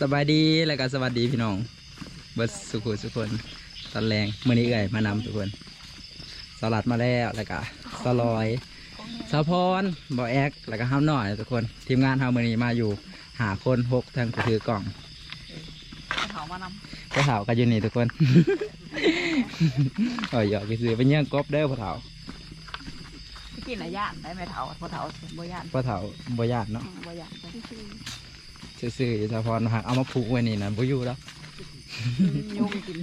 สบายดีแล้วก็สวัสดีพี่น้อง เบิร์ดสุขุสุกคนตอนแรงมื่อนี้เอ่ยมานำทุกคนสลัดมาแล้วแล้วก็สลอยสะพรบอแอกแล้วก็ห้ามหน่อยทุกคน ทีมงานเฮามื่อนี้มาอยู่หาคนหกทางถือกล่องเขามานก็เถากันอยู่นี่ทุกคนโอ้ยหยอกไปซื้อเป็นเยี่ยงกบเด้อพ่อเถาำพี่กินอะไรย่านได้ไหมเถาพอเถาบ่ย่านพ่อเถาบ่ญาติเนาะบ่ย่านไป ซื้อๆอยู่สะพรหักเอามาผูกไว้นี่นะบ่อยู่แล้วยุ่งกิน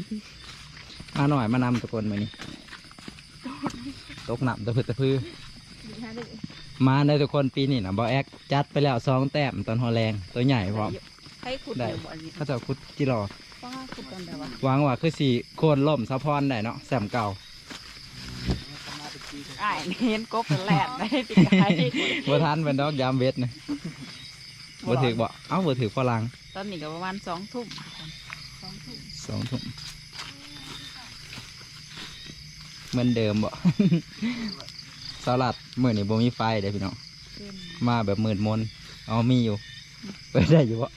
มาหน่อยมานำทุกคนมื่อนี้ตกหนับตะพืดตะพือมาได้ทุกคนปีนี้นะบอแอกจัดไปแล้วสองแต้มตอนฮอแรงตัวใหญ่พร้อมให้ขุดได้เดี๋ยวบ่อันนี้เขาจะคุดจิรอป้าขุดกันแต่ว่าหวางว่าคือสี่โคนล่มสะพอนได้เนาะแซมเก่าอ้ายเห็นกบเป็นแหลดได้ติดไก่บ่ทันเป็นดอกยามเวทนะ บ่ถือบ่เอ้าบ่ถือฝรั่งตอนนี้ก็ประมาณสองทุ่มสองทุ่มสองทุ่มเหมือนเดิมบ่ สลัดมื้อนี้บ่มีไฟเด้อพี่น้องขึ้นมาแบบมืดมนอ๋อมีอยู่เปิดได้อยู่บ่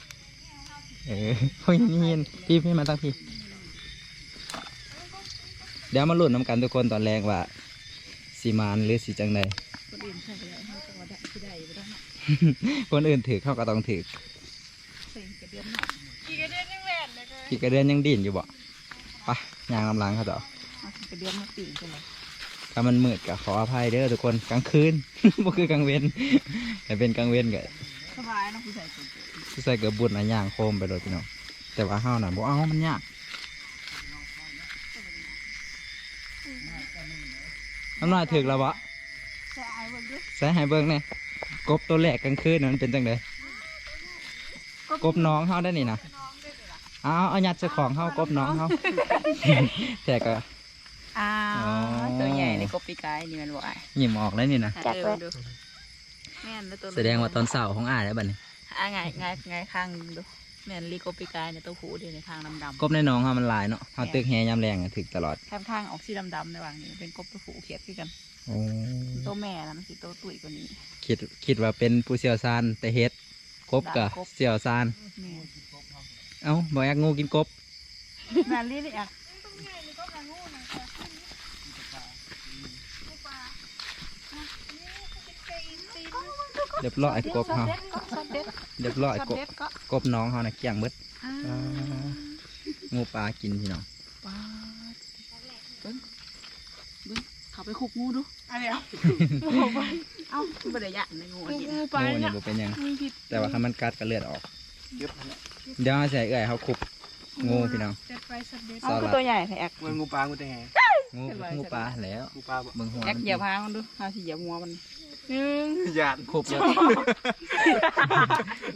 เออเฮ้ยนี่เห็นพี่พี่มาตั้งพี่ เดี๋ยวมาลุ้นน้ำกันทุกคนตอนแรกว่าสีมานหรือสีจังใด คนอื่นถือเข้าก็ต้องถือเซ็งกระเดือนหน่อยขี่กระเดือนยังดิ่นอยู่บ่ไปะยางลำลังเขาต่อเอากระเดือนมาปีนกันเลยถ้ามันมืดก็ขออภัยเด้อทุกคนกลางคืนบ่คือกลางเว้นแต่เป็นกลางเว้นก็สบายเนาะผู้ใส่สุดใส่เกือบบุญนะย่างโคมไปเลยพี่น้องแต่ว่าเฮาน่ะบ่เอามันยากน้ำลายถึกแล้วบ่ใส่ไอ้เบิ่งดิใส่ให้เบิ่งแหน่ กบตัวแรกกลางคืนน่ะมันเป็นจังไดกบน้องเฮาได้นี่นะเอาเอายัดใส่ของเฮากบน้องเฮาแต่ก็อ้าอ๋อวตัวใหญ่ในกบปีกายนี่มันบ่อ้ายยิ้มออกแล้วนี่นะจักเลยดูแม่นแล้วตัวแสดงว่าตอนเสาร์ของอ้ายแล้วบัดนี้อะไงไงไงข้างดู แม่นลีกบปีกายในตัวหูเดียวในข้างดำกบในหน้องเฮามันหลายเนาะเฮาตึกแฮยามแรงอะถึกตลอดๆข้างข้างออกสีดำๆในวางนี้เป็นกบตัวหูเขียดคือกันโอ้ตัวแม่นะมันสีตัวตุ๋ยกว่านี้ คิดคิดว่าเป็นผู้เชี่ยวชาญแต่เฮ็ดกบก็ด่ากบเชี่ยวชาญแม่เอ้าบ่อยากงูกินกบแม่นลีนี่อะ เรียบร้อยกบเฮาเด็ดก็สดเด็ดเรียบร้อยสดกบเด็ดก็กบน้องเฮาน่ะเกลี้ยงเบิดอ่าอ่างูปลากินพี่น้องว้าเบิ้งเบิ้งเขาไปขุกงูดูอันเดียวเอ้าไม่ได้ยะในงูอันนี้งูนี่บ่เป็นหยังแต่ว่าถ้ามันกัดก็เลือดออกเดี๋ยวเอาใส่เอื้อยเฮาคุบงูพี่น้องเอ้าคือตัวใหญ่แท้แอกมันงูปลางูแต่แหงูงูปลาแล้วงูปลาบ่เบิ่งหัวแอกมันเหยียบหางมันดูเอาสิเหยียบหัวมัน หยาดคุบเลย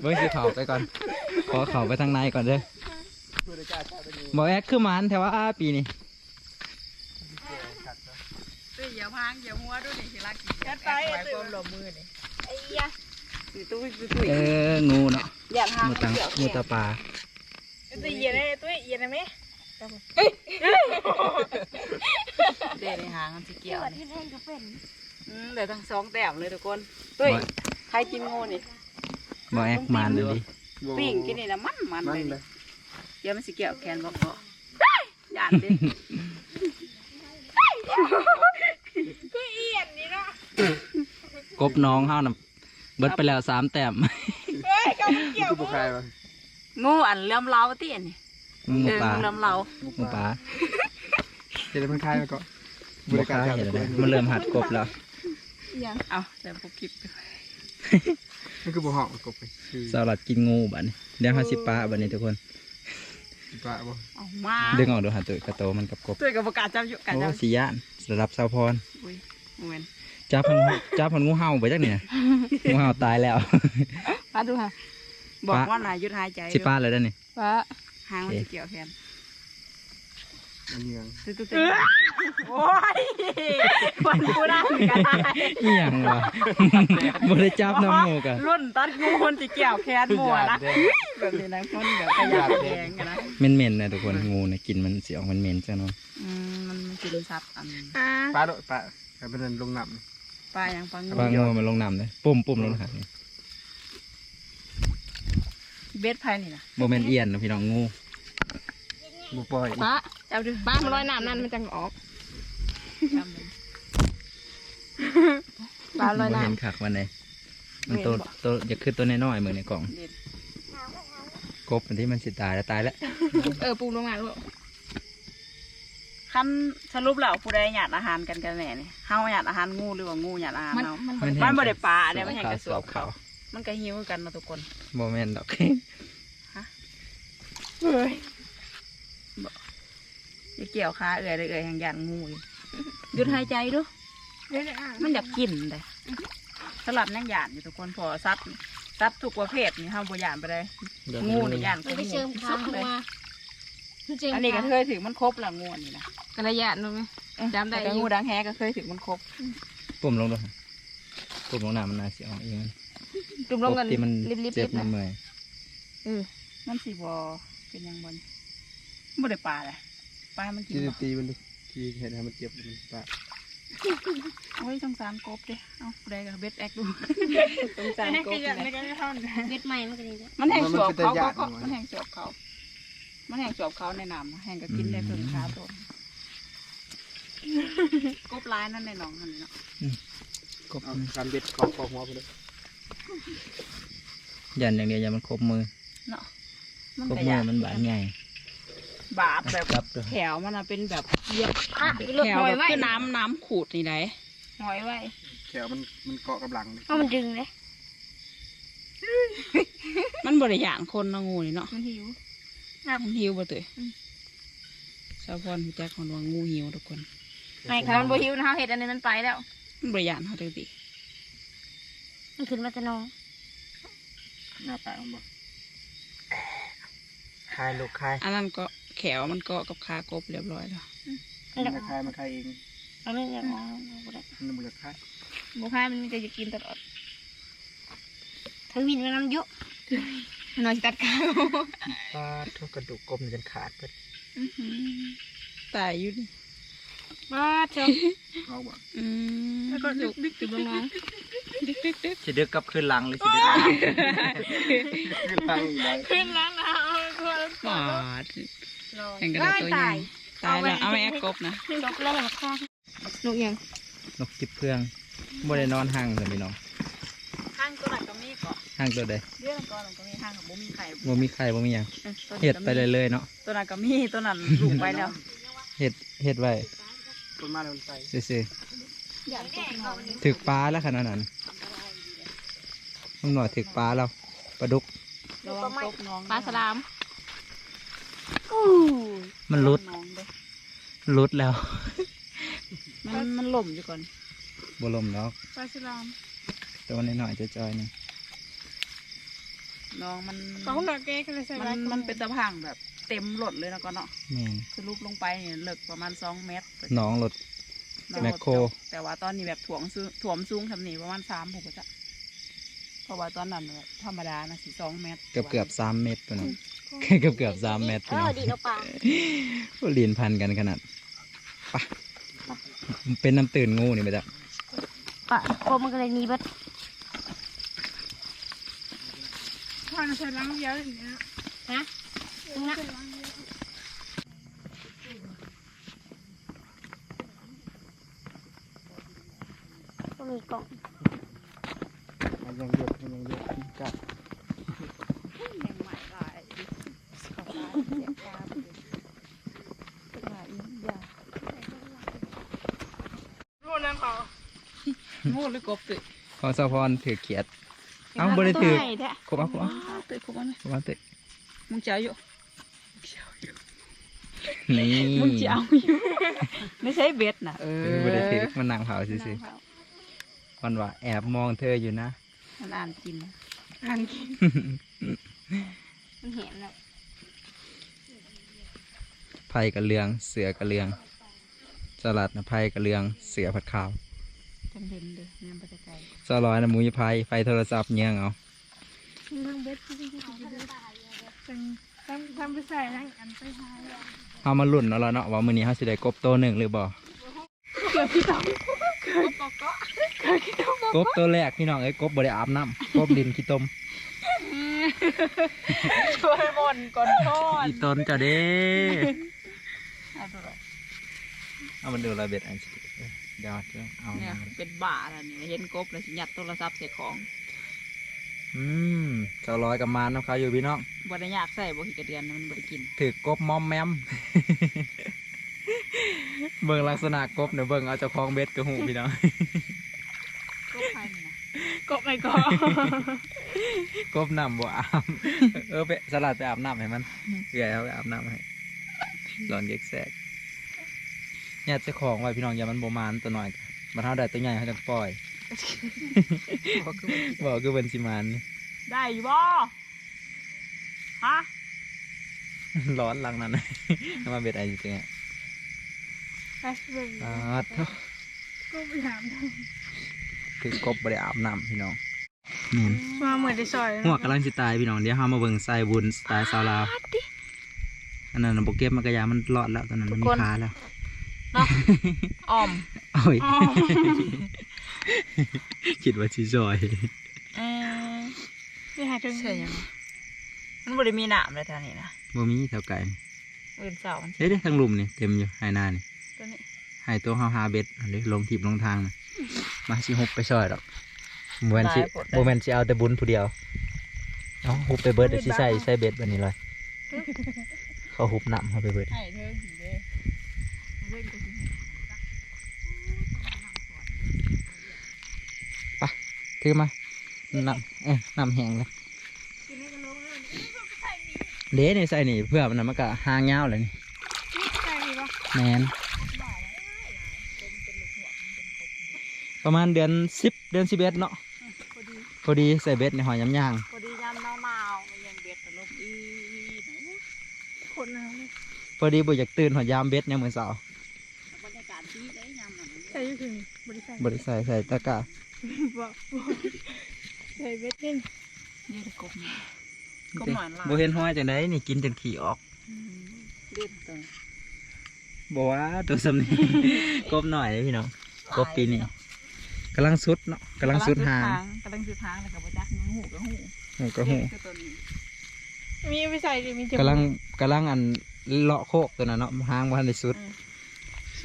เบิ่งสิเขาไปก่อน ขอเขาไปทางในก่อนเด้อเพื่อกแอกคือมันแต่ว่าอ้าปีนี้เหยียบหางเหยียบหัวดูนี่สิลักกินแอกไว้ความหลบมือนี่ไอ้ยะสิตุ้ยตุ้ยเอองูเนาะเหยียบหางงูตังเกี่ยวงูตาปลาตุ้ยเย็นเลยตุ้ยเย็นไหมเด็ในหางมันสิเกี่ยว ที่นี่แห้งก็เป็นอืมเดี๋ยวทั้งสองแต้มเลยทุกคนตุ้ยใครกินงูนี่บ่แอกหมันเลยดิปิ้งกินนี่นะมันมันมันเลยเลนี่ยเดี๋ยวมันสิเกี่ยวแขนบอกพอหยาดดิตุ้ยเอียนนี่เนาะกบน้องเฮาน่ะเบิดไปแล้วสามแต้มเฮ้ยก็ไม่เกี่ยวคือบุคคลวะงูอันเลื่อมเล้าตีนี่งูเออปลางูเลื่อมเล้างูปลาเดี๋ยวมันคลายมาก่อนบบ่ริกการล้าชาเห็นติเลยมันเริ่มหัดกบแล้ว เอาแต่พวกคลิปมันคือบุหอกกบไปคือสลัดกินงูบัดนี้เดี๋ยวเฮาสิปลาบัดนี้ทุกคนปลาบ่เอามาดึงออกดูหาตัวกระโตมันกับกบตัวกับประกาศจับอยู่กันโอ้จับสิย่านระดับสาวพรอุ้ยโมเมนจับพันจับพันงูเห่าไปจักเนี่ยงูเห่าตายแล้วป้าดูค่ะบอกว่านายุดหายใจสิปลาเลยได้อนี่ป้าหางมันจะเกี่ยวแขนอัน เนียงตุ๊ดตุ๊ดโอ้ยคนกูได้กันได้อีหยังวะบ่ได้จับน้ำหมูกะรุ่นตัดงูคนจะเกี่ยวแขนมัวนะแบบนี้นะคนแบบขยับแดงกันนะเหม็นๆนะทุกคนงูเนี่ยกินมันเสียงมันเหม็นจังเนาะอืมมันมันกินซับอันอ่าปลาโดปลาแต่เป็นลงน้ปลาอย่างปลางูปลางูมันลงน้ำเลยปุ่มปุ่มลงหันนี่เบ็ดภายนี่นะโมเมนเอียนนะพี่น้องงูบุปล่อยป้า เอาดูบ้านมันลอยน้ำนั่นมันจังออกจำเลยบ้านลอยบ่น้เห็นคักวันไหนมันตัวตัวอย่าขึ้นตัวน้อยๆเหมือนในกล่องเด่นกบมันที่มันสิตายแล้วตายแล้วำเออปูลงมาลูกขั้นสรุปแล้วผู้ใดหยาดอาหารกันกันแน่นี่เฮาหยาดอาหารงูหรือว่างูหยาดอาหารมันเฮา มันมันมันบ่ได้ปลาเนี่ยมันแห้งกระสสววบบเขาเขา มันก็หิวกันเนาะทุกคน โมเมนดอก เฮ้ย อย่าเกี่ยวขาเอื่อยเลยเอื่อยแห่งหยาดงูอยู่หยุดหายใจดูเดี๋ยวจะอ่านมันอยากกินเลยสลับนั่งหยาดอยู่ทุกคนพอซัดซัดทุกประเภทนี่เฮาบ่หยาดไปเลยงูนี่หยาดมันไปเชิมค้างเข้ามามันเชิมอันนี้ก็ค้างเคยถึงมันครบละงูอันนี่นะกระยะนู้นไหมจำได้แต่อยู่งูดังแฮก็เคยถึงมันครบปุ่มลงด้วยปุ่มลงน้ำมันน่าเสียออกเองจุ่มลงกันที่มันรีบๆเจ็บๆมันนะเมื่อยเออมันสีบอเป็นหยังบนบ่ได้ปลาเลย ปลามันกินที่บ่ตีมันดูที่เห็นให้มันเจ็บมันปะโอ้ยสงสารกบเด้เอ้าผู้ใดกับเบ็ดแอกดูสงสารให้กขบยันในเลยการทำเม็ดใหม่มันก็ดีจ้ะมันแห้งสวบเขาเขาก็มันแห้งสวบเขา มันแห้งสวบเขาในน้ำแห้งก็กินได้เพิ่มขาตัวกบร้ายนั่นในหนองหันเนาะกบเอาการเบ็ดของของหัวไปเลยยันอย่างเดียวอย่ามันครบมือเนาะครบก็มืยาอกมันบาดใหญ่ บาดแบบจับด้วยแถวมันอะเป็นแบบเย็บอะแถวแบบคือน้ำน้ำขูดนี่ไหนหอยไว้แขวมันมันเกาะกับหลังเลยเพราะมันดึงเลยมันบริยานคนเนาะงูนี่เนาะมันหิว มันหิวบ่เตยชาวพรรู้จักคนว่างูหิวทุกคนไม่ค่ะมันบ่หิวนะเฮาเห็ดอันนี้มันไปแล้วมันบริยานเขาเตยมันขึ้นมาจะนองหน้าปากมันบ่คายลูกคายอันนั้นก็ แขวมันเกาะกับคากบเรียบร้อยแล้วมันจะคายมันคายเองเอาไม่ได้มองบ่ได้มันมันจะคายบ่ค่ายมันมีแต่จะกินตลอดทั้งวินมันน้ำเยอะมันนอนสิตัดขาเอาปลาทุกกระดูกกลมจนขาดเปิดตายอยู่นี่ว่าเจ้าเอาบ่อืมแล้วก็ดึกดึกดึกน้องดึกดึกดึกสิดึกกับคืนหลังเลยสิดึกขึ้นทางอีกแล้วขึ้นแล้ว นะเอาตัวบาดแข่งกันได้ตัวใหญ่ตายแล้วเอาไว้แอกกบนะจบแล้วค่ะนกยังนกจิบเพื่องบ่ได้นอนห่างเลยพี่น้องห้างตัวไหนก็มีเกาะห่างตัวใดเรื่องก่อนก็มีห้างกับบ่มีไข่บ่มีใครบ่มีหยังเฮ็ดไปเรื่อยๆเนาะตัวนั้นก็มีตัวนั้นลูกไปแล้วเฮ็ดเฮ็ดไว้ต้นมาแล้วมันไปซื่ออยากตัวน้องๆถึกปลาแล้วขนาดนั้นมันหน่อยถึกปลาแล้วปลาดุกระวังตกน้องปลาสลาม มันรุดน้องเด้อรุดแล้ว มันมันหล่มอยู่ก่อนบ่ลมดอกปลาสลามตัวน้อยๆจะจอยๆหนึงน้องมันก็หนักแก้กันเลยใส่มัไว้นมันเป็นตะพังแบบเต็มหลดเลยนะก่อนเนาะแม่นคือลูกลงไปเนี่ยเลิกประมาณสองเมตรน้องรถน้องแมคโครแต่ว่าตอนนี้แบบถ่วงสูงถ่วมสูงทำนี่ประมาณสามผมก็จะเพราะว่าตอนนั้นแบบธรรมดานะสิสองเมตร เกือบเกือบๆสามเมตรตัวนั้น เกือบเกือบๆสามเมตรเอพี่น้อองดีเอาปลาโอ้ลีนพันกันขนาดปะเป็นน้ำตื่นงูนี่ไปจ้ะปลาโคมันก็เลยมีเบิดทานใส่ล้างเยอะอย่างเงี้ยนะตรงนั้นก็มีกล่องมันยังเยอะมันยังเยอะกัด รู้นั่นเขางูหรือกบตึกของสะพรถือเขียด เอ้าบ่ได้ถือตัวใหญ่แท้ครบเอาครบเอาตึกครบแล้วไหมครบเอาตึกมึงจะเอาอยู่นี่มึงจะเอาอยู่ไม่ใช่เบ็ดนะเอเอออบ่ได้ถือมันนั่งเผาซื่อๆวันว่าแอบมองเธออยู่นะมันอ่านกินอ่านกินมันเห็นแล้ว ไผ่กระเลือง เสือกระเลือง สลัดนะไผ่กระเลือง เสือผัดขาวจำเป็นเด้อแม่นไปไกลสลอยนะหมูยไผ่ไฟโทรศัพท์เงี้ยงเอานั่งเบ็ดที่ที่ที่ที่จังทำทำไปใส่ทั้งอันไปหาเอามาลุ่นเอาแล้วเนาะว่ามื้อนี้เฮาสิได้กบตัวหนึ่งหรือบ่กบตัวแรกพี่น้องเอ้ยกบบ่ได้อาบน้ำกบดินขี้ตมช่วยมนก่อนทอดอีต้นจะเด้ เอาตัวละเอามันดูระเบ็ดอันสิเดี๋ยวเอาเนี่ยเป็นบ้าแล้วนี่เห็นกบแล้วสิยัดโทรศัพท์ใส่ของอืมเจ้าร้อยกับมานน้องเขาอยู่พี่น้องบ่ได้อยากใส่บ่ขี้กระเดือนนะมันบ่ได้กินถือกบมอมแมมเบิ่งลักษณะกบเดี๋ยวเบิ่งเอาเจ้าของเบ็ดกระหูพี่น้องกบใครนี่นะกบไม่กบกบน้ำบ่อาบเออไปสลัดไปอาบน้ำให้มันเกลือเอาไปอาบน้ำให้ ร้อนเก็กแสกเนี่ยเจ้าของไว้พี่น้องอย่ามันบ่มานตัวหน่อยมาเท่าได้ตัวใหญ่เขาจะปล่อยบ่คือบ่กินบอกคือเป็นสิมานนี่ได้อยู่บ่ฮะร้อนหลังนั้นน้ำมาเบ็ดอะไรจริงๆอะไปเบิ่งอ่าเท่ากบไปถามดูคือกบบ่ได้อาบน้ำพี่น้องเน่นมาเหมือนได้ซอยหัวกำลังสิตายพี่น้องเดี๋ยวเฮามาเบิ่งใส่บุญสไตล์สาวลาว อันนั้นนะโบเก็บมันกระยามันรอดแล้วตอนนั้นมันมีขาแล้วอ้อมโอ้ยอ๋อคิดว่าชิจอยเออนี่หาถึงใช่ยังมันบ่ได้มีหนามเลยท่านี้นะบ่มีแถวไก่อื่นเสาร์เฮ้ยเด้ทั้งหลุมนี่เต็มอยู่ไฮนานี่ตัวนี้ไฮตัวเฮาหาเบ็ดอันนี้ลงทิบลงทางนะมาสิฮุบไปซอยดอกบ่แม่นสิบ่แม่นสิเอาแต่บุญผู้เดียวเอาฮุบไปเบิดเดี๋ยวสิใส่ใส่เบ็ดบัดนี้เลย เขาฮุบน้ำเขาไปเบิดให้เธอสิเด้เล่นก็สิถือมาน้ำเอ้ยน้ำแห้งเลยเด้นี่ใส่นี่เพื่อมันมันก็หางยาวเลยนี่ปะแมนประมาณเดือนสิบเดือนสิบเอ็ดเนาะพอดีใส่เบ็ดในหอยยำย่าง พอดียามหนาวๆมันยังเบ็ดตลบอีนะ คนนะ พอดีบ่อยากตื่นหอยยามเบ็ดเนี่ยเหมือนสาวบรรยากาศดีเลยยามนั้นใส่อยูถึงบริษัทบริใส่ใส่ตะกร้าบอกใส่เบ็ดเล่นนี่ได้กบหน่อยกบหน่อยละบ่เห็นห้อยจังไดนี่กินจนขี่ออกอืมเล่นตัวบ่ว่าตัวสำนี้กบหน่อยเลยพี่น้องกบปีนี้กำลังสุดเนาะกำลังสุดหางกำลังสุดหางแล้วก็บ่จักยังหูก็หูหูก็หูคือตัวนี้มีไปใส่ดิมีจมูกำลังกำลังอัน เลาะโคกตัวนั้นเนาะหางบ่ทันได้สุด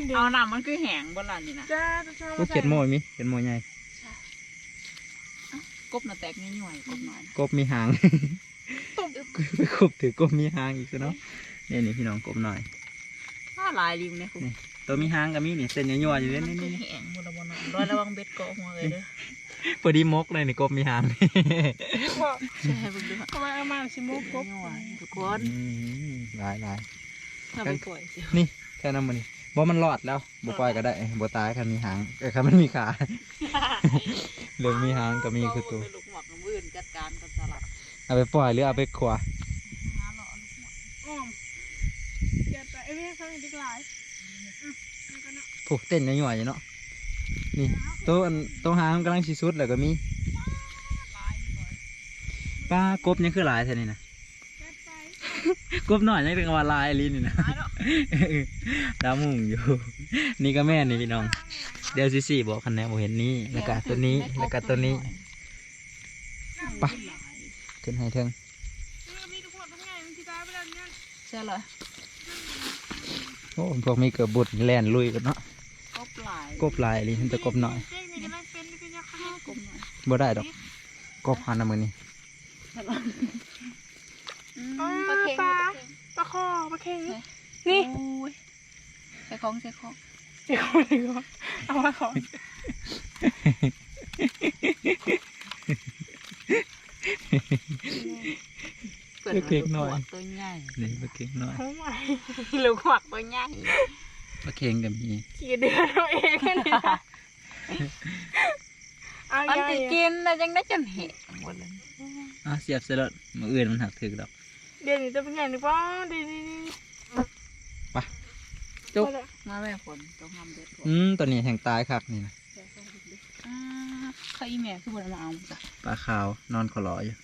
เดียวเอาน้ำมันคือแห้งบ่ล่ะนี่นะจ้าจ้าโอ้เขียดโมยมีเขียดโมยใหญ่กบน่ะแตกง่อยๆกบหน่อยนะกบมีหางไปกบถือกบมีหางอีกซะเนาะนี่นี่พี่น้องกบหน่อยถ้าหลายริมเนี่ยคุณนี่ ตัวมีหางก็มีนี่เส้นยั่วๆอยู่นี่นี่นี่แห้งบ่ละบ่เนาะร้อยระวังเบ็ดเกาะหัวเลยเด้อพอดีมกเลยนี่กบมีหางบอกใช่เบิ่งดูเอามาเอามาชิโมกกบง่อยทุกคนอืมหลายหลายถ้าไปปล่อยสินี่แค่นั้นมันนี่บ่มันรอดแล้วบ่ปล่อยก็ได้บ่ตายคันมีหางเอ้ยคันมันมีขาเรื่องมีหางก็มีคือตัวลูกหมวกน้ำวืนจัดการกับสลัดเอาไปปล่อยหรือเอาไปขวาหาหล่อลูกหมวกอ้อมเดี๋ยวแต่ไอ้เรื่องเขาอีกหลาย ผูกเต้นยั่วๆอยู่เนาะนี่ตัวอันตัวหางมันกำลังสิสุดแล้วก็มีปลากบนี่คือหลายแท้นี่นะจัดไปกบหน่อยยังเป็นว่าลายลิ้นนี่นะหาเนาะดาวมุงอยู่ นี่ก็แม่นี่พี่น้อง เดี๋ยวสิสี่บอกคันแนนผมเห็นนี่แล้วก็ตัวนี้แล้วก็ตัวนี้ไปขึ้นให้เทิงเออมีทุกคนทุกอย่างมันที่ตายไปแล้วเนี่ยใช่เลยโอ้พวกมีเกือบบุดแล่นลุยกันเนาะ กบหลายกบลายลิ้นจะกบหน่อยเจ๊นี่ก็ไม่เป็นนี่ก็ยังข้าวกบหน่อยบ่ได้ดอกกบหันนะมือนี่อืมอ๋อปลาเค็งปลาปลาเค็งปลาคอปลาเค็งนี่โอ้ยใส่ของใส่ของเดี๋ยวเดี๋ยวเอามาขอเปิดตัวใหญ่นี่ปลาเค็งหน่อยเขาใหม่ลูกหมวกตัวใหญ่ ปลาเค็งก็มีกี่เดือนเราเองแค่นี้นะเอามันใหญ่จะกินแล้วยังได้จนเห็นหมดเลยอะเสียบเสร็จแล้วมืออื่นมันหักถึกดอกเดี๋ยวนี้จะเป็นไงหรือเปล่าดีดีดีจุ๊บมาแม่ฝนต้องทำเด็ดฝนอืมตัวนี้แห่งตายคักนี่นะอ่าเขาอีแม่คือบนมาเอาจ้ะปลาขาวนอนขอรออยู่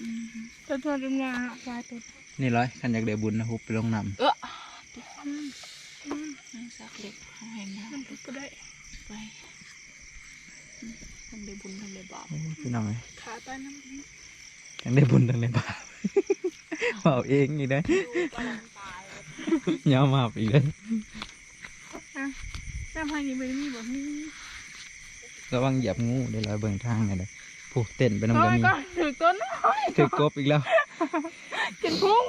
อืมตัวตัวดำนาปลาตัวนี่ร้อยคันอยากได้บุญนะฮุบไปลงน้เออ ติดอืมอืมให้สักเล็กเอาให้มามันก็ได้ไปอืมทำได้บุญทำได้บาปำพี่น้องเลยขาใต้น้ทั้งได้บุญทั้งได้บาปเบาเองอีกได้ยอมมาอีกเลยน้ำพันนี้ไม่ได้มีแบบนี้ระวังเหยียบงูเดี๋ยวเราเบิ่งทางหน่อยเลยผูกเต้นไปน้ำโอ้กันยมีก็ถือต้นถือกบอีกแล้วกินพุ่ง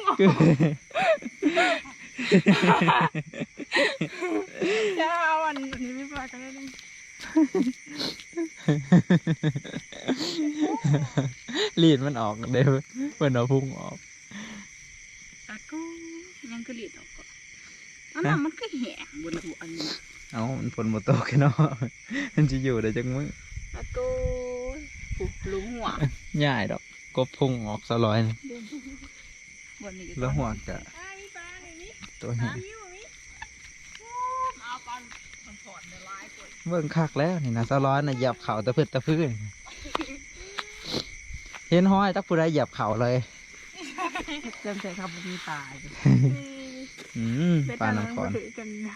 จะเอาอันนี้ไม่ปลากันได้เลยลีดมันออกเดี๋ยวเพิ่นเอาพุ่งออกตะกูยังกระดิดออกก่อนอันนั้นมันก็แหงบนหัวอันนี้เอามันฝนบ่ตกกันเนาะมันจะอยู่ได้จังมึงตะกูปุ๊บลุงหัวง่ายดอกกบพุ่งออกสลอยนี่บนนี้แล้วหัวกะอ่ามีปลาในนี้ตัวนี้ มีอยู่มี เอาปันมันถอนในลายก่อน เบิ่งคักแล้วนี่นะสลอยน่ะเหยียบเขาตะพืดตะพื้นเห็นห้อยตักผู้ใดเหยียบเขาเลยเติมใส่ครับมีตายอืมเป็ดปลาตาน้ำขอนถือกันนะ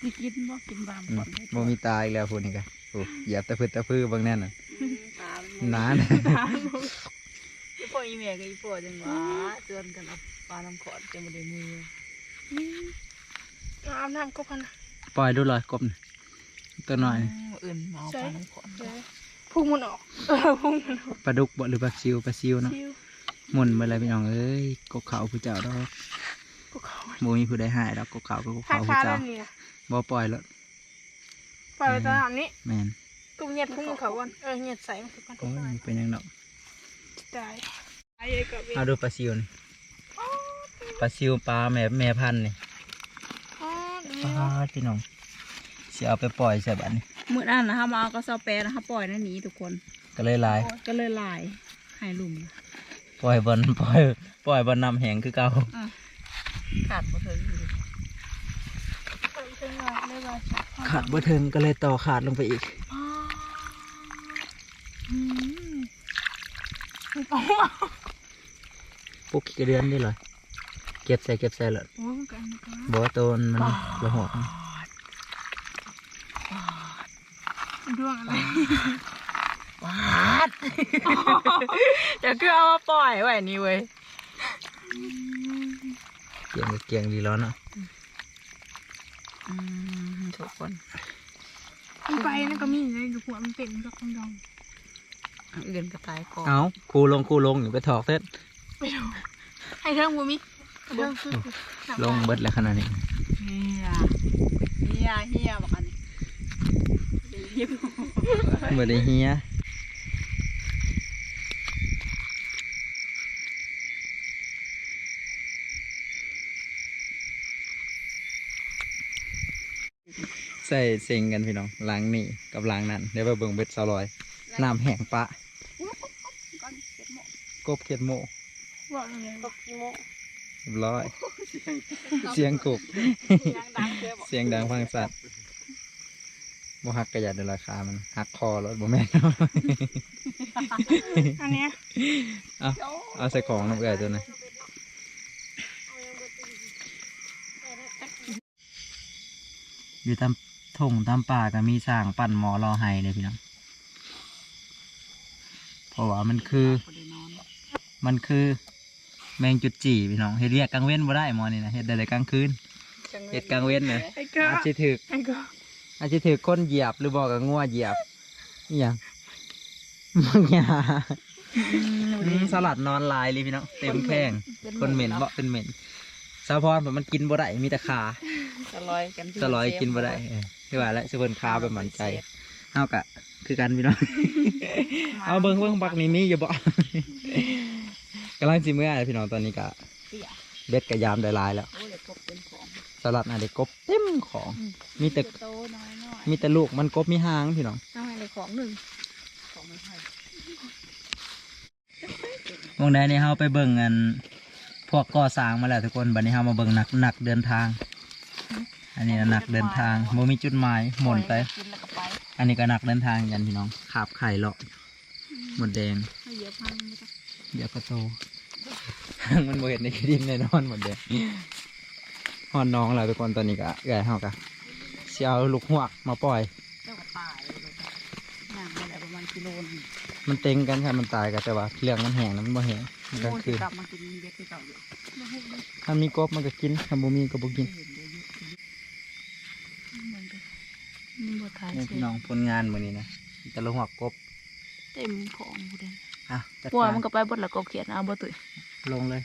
ที่กินบ่กินบามอืมก่อนบ่มีตาอีกแล้วพูดนี่กันโอ้เหยียบตะพืดตะพื้นบางแน่นน่ะตานานอีพ่ออีแม่กับอีพ่อจังหวะเตือนกันเอาปลาน้ำขอดจะมาได้มือเอาน้ำก็พันปล่อยดูเลยกบน่ะ ตัวหน่อยอื่นเมาปลาน้ำขอดเลยพุ่งมันออกเออพุ่งมันออกปลาดุกบ่หรือปลาซิวปลาซิวเนาะชิวหมุนไปเลยพี่น้องเอ้ยกบเขาผู้เจ้าดอกกูเขาบ่มีผู้ใดหายดอกกบเขาก็กบคาเขาคาผู้แล้เจ้าวนี่นะบ่ปล่อยแล้วปล่อยไปตอนนี้แม่นกูเงียบพุ่งเขาก่อนเออเงียบใส่มันก่อนโอ้ยเป็นหยังดอกได้ไอ้เอ้ยกับเวเอาดูปลาซิวนี่ปลาซิวปลาแม่แม่พันธุ์นี่อ๋อปลาพี่น้อง สิเอาไปปล่อยใส่บัดนี้เมื่อนั้นนะคะมาเอากระสอบแปรนะคะปล่อยนั่นนี้ทุกคนก็เลยหลาย ก็เลยลายหายลุ่มปล่อยบนปล่อยปล่อยบนนำแหงคือเก่าขาดหมดเลยเป็นไงได้ไหมขาดบ่ถึงก็เลยต่อขาดลงไปอีกปุ๊กกี่เดือนนี่เลยเก็บใส่เก็บใส่เลยโอ้ยกันกันบอกว่าตัวมันระหด ดวงอะไรวาดเดี๋ยวคือเอามาปล่อยไว้นี่เว้ยเกียงกับเกียงดีแล้วเนาะอืมทุกคนไปนั่นก็มีเลยดูหัวมันเป็นก็คงดองเงินกระต่ายกองเอาครูลงครูลงอยู่ไปถอกเส้นไปดูให้เทิงบูมิเทิงคือลงเบิดแล้วขนาดนี้เฮียเฮียเฮียบอกอันนี้เฮี ยเบิดได้เฮียใส่เซ็งกันพี่น้องล้างนี่กับล้างนั่นเดี๋ยวไปเบิ่งเบ็ดสาวลอยน้ำแห้งปะกบเขียดโมบอกเลยตกกี่โมงเรียบร้อย เสียงกบยังดังเชียวบอกเสียงดังฟังสัตว์ บ่หักกระยาดราคา มันหักคอแล้วบ่แม่นอันเนี้ยเอาเอาใส่ของน้ำเอื่อยตัวหนึงอยู่ตามทงตามป่าก็มีสร้างปั่นหมอรอไห้เลยพี่น้องเพราะว่ามันคือพอดีนอนมันคือ แมงจุดจีพี่น้องเฮ็ดเรียกกลางเว้นบ่ได้หมอนี่นะเฮ็ดได้แต่กลางคืนเฮ็ดกลางเว้นเลยไอ้ก็อาจจะถึกไอ้ก็อาจจะถือก้นเหยียบหรือบอกกับงัวเหยียบอหย่างมังยาอืมสลัดนอนลายเลยพี่น้องเต็มแข้งคนเหม็นเบาเป็นเหม็นสาพรผมมันกินบ่ได้มีแต่ขาสลอยกันสลอยกินบ่ได้เออคือว่าแล้วสิเพิ่นขาไปหมันใจเฮากะ คือกันพี่น้อง เอาเบิ่งเบิ่งบักนี้มีอยู่บ่กำลังสิเมื่อไรพี่น้องตอนนี้กะเปียเบ็ดกะยามได้หลายแล้ว โอ้ย สลัดน่ะได้กบเต็มของ มีแต่ โตน้อยน้อยมีแต่ลูกมันกบมีหางพี่น้องเอาให้เลยของหนึ่งของไม่ใช่วงใดนี่เฮาไปเบิ่งอัน พวกก่อสร้างมาแล้วทุกคนบัดนี้เฮามาเบิ่งนักนักเดินทาง อันนี้น่ะนักเดินทางบ่มีจุดหมายหมุนไป กินแล้วก็ไปอันนี้ก็นักเดินทางกันพี่น้องขาบไข่เลาะหมดแดง ให้เยอะพังไม่ต้องเดี๋ยวก็โต มันบ่เห็นในขี้ดินแน่นอนหมดแดง ฮอนน้องแล้วทุกคนตอนนี้ก็ใหญ่เฮากะสิเอาลูกหวกมาปล่อย เจ้าก็ตายเลยย่างมาได้ประมาณกิโลหนึงมันเต็งกันค่ะมันตายกันแต่ว่าเรื่องมันแห้งแล้วมันบ่แห้งกลางโอ้ยคืนกลับมากินเบ็ดที่เก่าอยู่ถ้ามีกบมันก็กินถ้าบ่มีก็บ่กินเห็นเดี๋ยวเยอะมันก็มันบ่ทายนี่เสีพี่ยน้องผลงานมื้อนี้นะแต่ละหัวกบเต็มของกูเด่นอะจัดปล่อยการมันก็ไปบดละก็เขียนเอาบ่ตุยลงเลย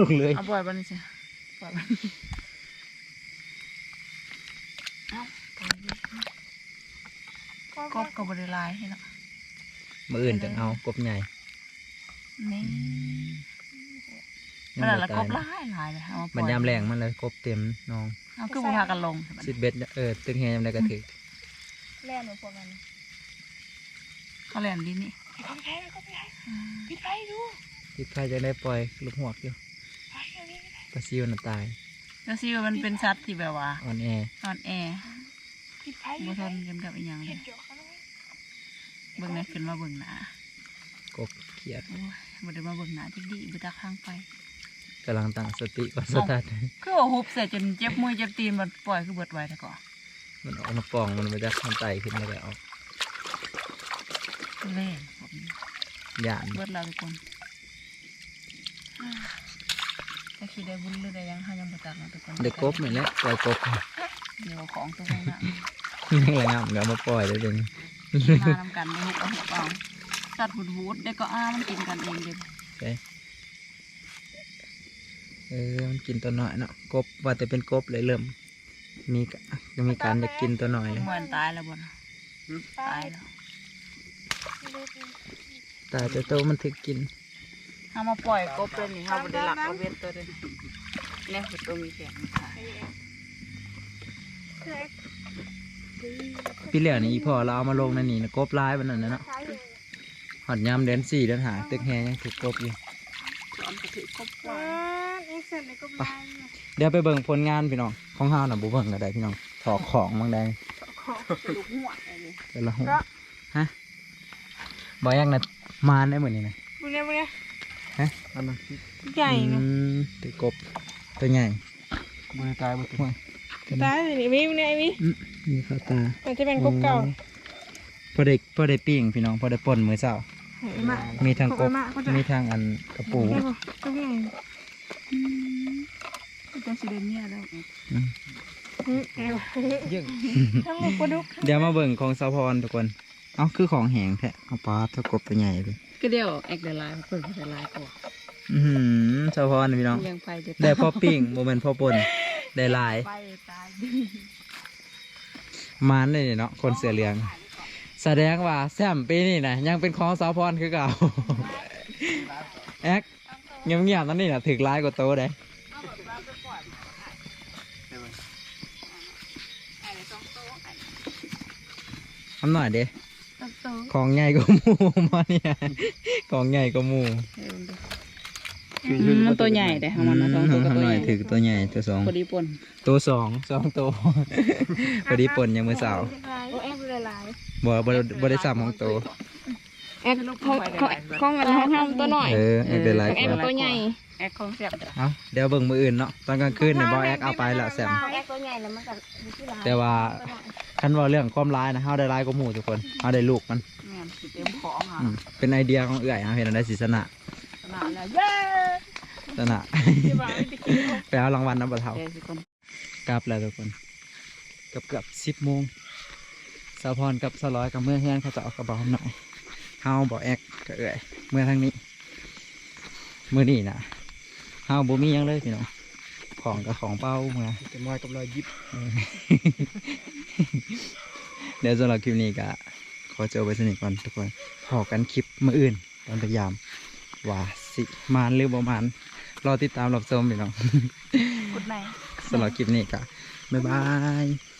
ลงเลยเอาปล่อยมันสิป ล่อยมันเอาปล่อยดิกบก็บ่ได้หลายให้เนาะมื้ออื่นจะเอากบใหญ่นี่ยัมันงน่ะบ่ละกตายบหนะลายหลายเลยเอามาปมัล่นอยยามแรงมันเลยกบเต็มน้องเอาคือบ่พากันลงสิบเบ็ดเออตึกแฮยามใดก็ถึกแล่นมาพวกนั้นเขาแล่นดินี่เขาไปเขาไปปิดไฟดูคิดใครจะได้ปล่อยลูกหวกอยู่ไฟอันนี้ ปลาซิวน่ะตายแล้วซิว่ามันเป็นสัตว์ที่แบบว่าอ่อนแออ่อนแอปิดไฟบ่ทนกันกับอีหยังเลเห็ยนเดี๋ยวเขาเลยเบิ่งแหน่ขึ้นมาเบิ่งหน้ากบเขียดโอ้ยบ่ได้มาเบิ่งหน้าจักดีบ่ตักข้างไปกำลังตั้งสติก่อนสตาร์ทคือว่าฮุบเสร็จจนเจ็บมือเจ็บตีนมันปล่อยคือเบิดไว้แต่ก่อนมันออกมาปองมันมาจากข้างใต้ขึ้นมาแล้วเล่นหยานเบิดแล้วทุกคน ถ้าคิดได้บุญหรือได้หยังเฮายังบ่ตักเนาะทุกคนเด็กกบเหมือนแล้วปล่อยกบเดี๋ยวเอาของตัวข้างหน้ายังระงับเดี๋ยวเอามาปล่อยเลยเดี๋ยวนี้มานำกันได้ฮุบเอาฮุบเอาสัตว์บูดๆได้ก็อ้ามันกินกันเองเด้อเออมันกินตัวน้อยเนาะกบว่าแต่เป็นกบเลยเริ่ม มีกะยังมีการจะกินตัวน้อยเลยเหมือนตายแล้วบ่นะตายแล้วแต่แต่โตวมันถึกกิน เฮามาปล่อยกบเลยนี่เฮาบ่ได้หลักเอาเวทตัวเด้อเนี่ยคือตัวมีแขนค่ะพี่เหลียวนี่อีพอเราเอามาลงนั่นนี่นะกบลายมันนั่นนะเนาะหอดยามเดือนสี่เดือนหาตึกแฮยังถึกกบอยู่ตอนก็ถือกบปล่อ่าอยเอ็กเซนเลยก็ไม่ได้เดี๋ยวไปเบิ่งผลงานพี่น้องของห้าน่ะบุเบิ่งก็ได้พี่น้องถอกของบางแดงลูกหัวอะไรนี่แต่ละหัวฮะบอยยังนะมานได้เหมือนนี่นะบุญเนี่ยบุญเนี่ย ฮะอันนั้นใหญ่อืนะมถือกบตัวใหญ่บริตายบ่ถึงหัวตายเลยนี่มีบุญเนี่ยมีอืมมีข้าวตา มันจะเป็นกบเก่าพอได้พอได้ปิ้งพี่น้องพอได้ป่นมือเช้าเห็นไหมมีทั้งกบมากก็จะมีทั้งอันกระปูใช่ปะกบใหญ่จะสิเดนเนี่ยแล้วอืมอืมเอวยิ่งทั้งหมดปลาดุกเดี๋ยวมาเบิ่งของสาวพรทุกคน เอาคือของแห้งแท้เอาปลาเท่ากบตัวใหญ่เลย ก็เดียวแอกเดลายเปิดเดลายก่อนอือหือสาวพรพี่น้องยังไปจะได้พ่อปิ้งโมเมนต์พ่อป่นได้หลายไปตายมานเลยเนาะคนเสือเหลือง แสดงว่าแซมปีนี่นะยังเป็นของสาวพรคือเก่าแอ๊กเงียบๆนั่นนี่นะถึกร้ายกว่าโตได้ทำหน่อยเด้ ต้องโตของใหญ่กว่าหมูมาเนี่ยของใหญ่กว่าหมูมันตัวใหญ่แต่ของมันนะสองตัวก็ทำตัวหน่ใหอยญ่ถึกตัวใหญ่ตัวสองพอดีปนตัวสองสองตัวพอดีปนยังมือสาวโอ้แอบเลยหลายบ่บ่บ่ได้ซ้ำของโตแอบของของของอันของห้ามตัวหน่อยเออแอกได้หลายแอบกว่าตัวใหญ่แอกของเสียบเด้อเอาเดี๋ยวเบิ่งมืออื่นเนาะตอนกลางคืนเนี่ยบอแอกเอาไปแล้วแซมแอกตัวใหญ่แล้วมันก็อยู่ที่ร้านแต่ว่า คันว่าเรื่องความร้ายนะเฮาได้ร้ายกว่าหมู่ทุกคนเฮาได้ลูกมันแม่นสิเต็มของอะอืมเป็นไอเดียของเอื่อยเฮาเห็นอะไรสิสนะขนาดแล้วเย้สนะไปเอารางวัลน้ำปลาเทา เดี๋ยวสิคนกลับแล้วทุกคนเกือบเกือบสิบโมงสาวพรกับสาวร้อยกับเมื่อเฮือนเขาจะเอากระเป๋าหน่อยเฮาบอกแอกกับเอื่อยเมื่อทางนี้ เมื่อนี้นะเฮาบ่มีหยังเลยพี่น้อง ของกับของเป้าเมื่อจะน้อยกับรอยยิบ เดี๋ยวสำหรับคลิปนี้ก็ขอเจอไปสนิทก่อนทุกคนพอกันคลิปมื่ออื่นตอนพยายามว่าสิมานหรือบ่มานรอติดตามรับชมพี่น้องกุดไหนสำหรับคลิปนี้ก็บ๊ายบาย